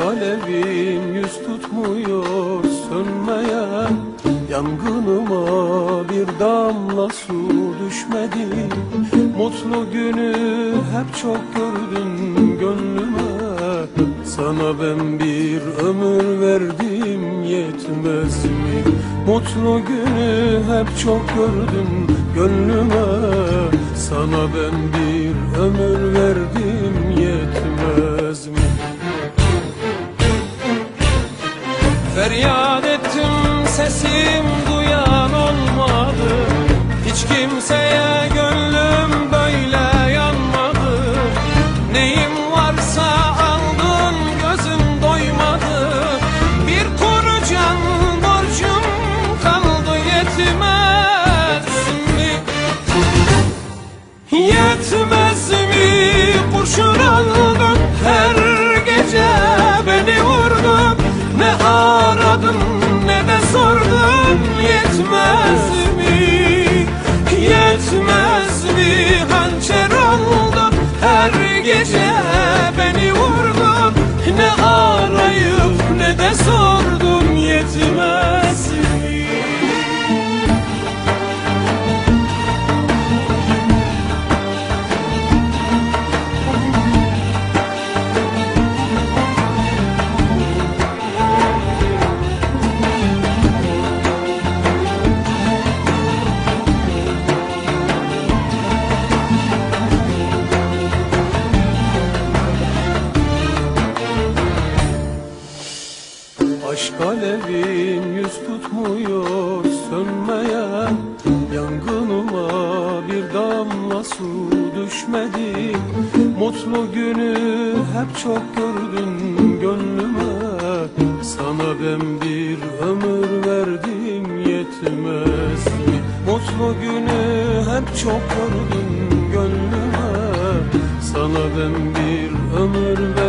alevim yüz tutmuyor sönmeyen Yangınıma bir damla su düşmedi. Mutlu günü hep çok gördün gönlüme. Sana ben bir ömür verdim yetmez mi? Mutlu günü hep çok gördün gönlüme. Sana ben bir ömür verdim kimse Aşk alevim yüz tutmuyor sönmeyen Yangınıma bir damla su düşmedi. Mutlu günü hep çok gördün gönlüme. Sana ben bir ömür verdim yetmez mi? Mutlu günü hep çok gördün gönlüme. Sana ben bir ömür verdim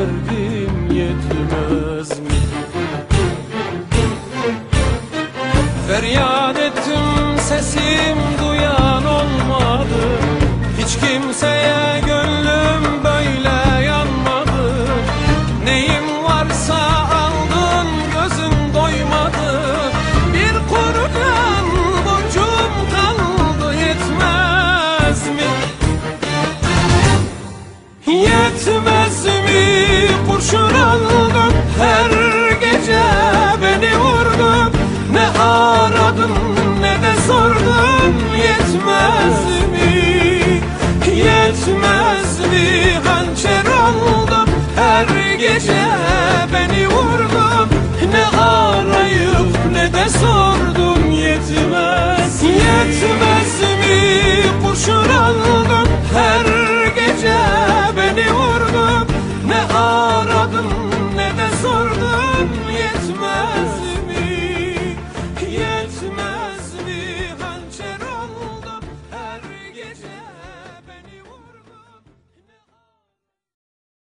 Yetmez, yetmez mi? Bu şıralgın her gece.